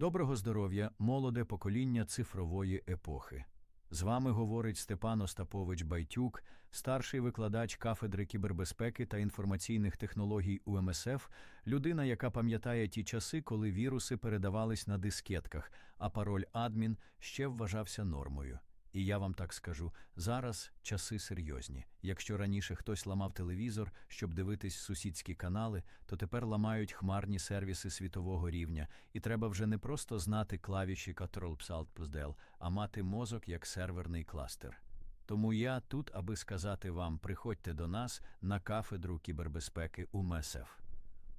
Доброго здоров'я, молоде покоління цифрової епохи. З вами говорить Степан Остапович Байтюк, старший викладач кафедри кібербезпеки та інформаційних технологій УМСФ, людина, яка пам'ятає ті часи, коли віруси передавались на дискетках, а пароль адмін ще вважався нормою. І я вам так скажу: зараз часи серйозні. Якщо раніше хтось ламав телевізор, щоб дивитись сусідські канали, то тепер ламають хмарні сервіси світового рівня, і треба вже не просто знати клавіші Ctrl-Alt+Del, а мати мозок як серверний кластер. Тому я тут, аби сказати вам, приходьте до нас на кафедру кібербезпеки УМСФ.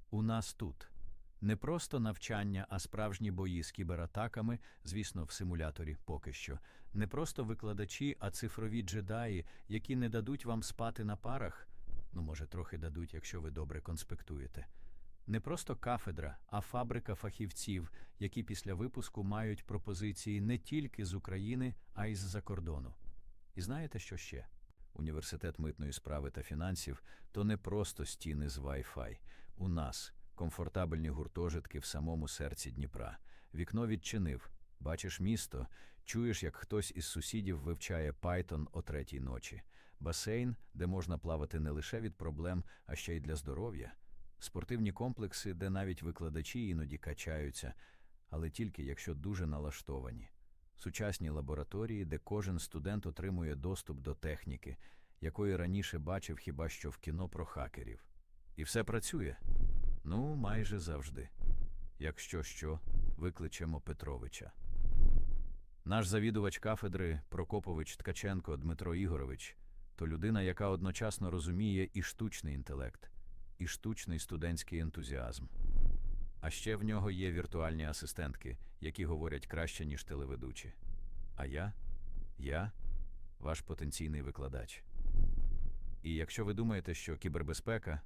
У нас тут не просто навчання, а справжні бої з кібератаками, звісно, в симуляторі поки що. Не просто викладачі, а цифрові джедаї, які не дадуть вам спати на парах. Ну, може, трохи дадуть, якщо ви добре конспектуєте. Не просто кафедра, а фабрика фахівців, які після випуску мають пропозиції не тільки з України, а й з-за кордону. І знаєте, що ще? Університет митної справи та фінансів то не просто стіни з Wi-Fi. У нас комфортабельні гуртожитки в самому серці Дніпра. Вікно відчинив. Бачиш місто, чуєш, як хтось із сусідів вивчає Python о третій ночі, басейн, де можна плавати не лише від проблем, а ще й для здоров'я, спортивні комплекси, де навіть викладачі іноді качаються, але тільки якщо дуже налаштовані, сучасні лабораторії, де кожен студент отримує доступ до техніки, якої раніше бачив хіба що в кіно про хакерів. І все працює. Ну, майже завжди. Якщо що, викличемо Петровича. Наш завідувач кафедри Прокопович Ткаченко Дмитро Ігорович то людина, яка одночасно розуміє і штучний інтелект, і штучний студентський ентузіазм. А ще в нього є віртуальні асистентки, які говорять краще, ніж телеведучі. А я? Я ваш потенційний викладач. І якщо ви думаєте, що кібербезпека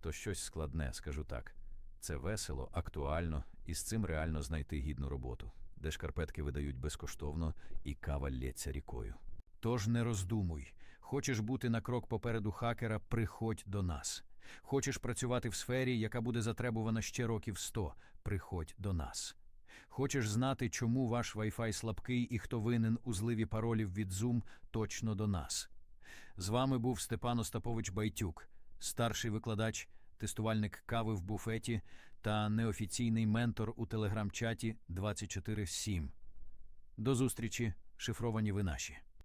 то щось складне, скажу так. Це весело, актуально, і з цим реально знайти гідну роботу, де шкарпетки видають безкоштовно і кава лється рікою. Тож не роздумуй. Хочеш бути на крок попереду хакера, приходь до нас. Хочеш працювати в сфері, яка буде затребувана ще років сто, приходь до нас. Хочеш знати, чому ваш Wi-Fi слабкий і хто винен у зливі паролів від Zoom, точно до нас. З вами був Степан Остапович Байтюк, старший викладач, тестувальник кави в буфеті та неофіційний ментор у телеграм-чаті 24.7. До зустрічі, шифровані ви наші.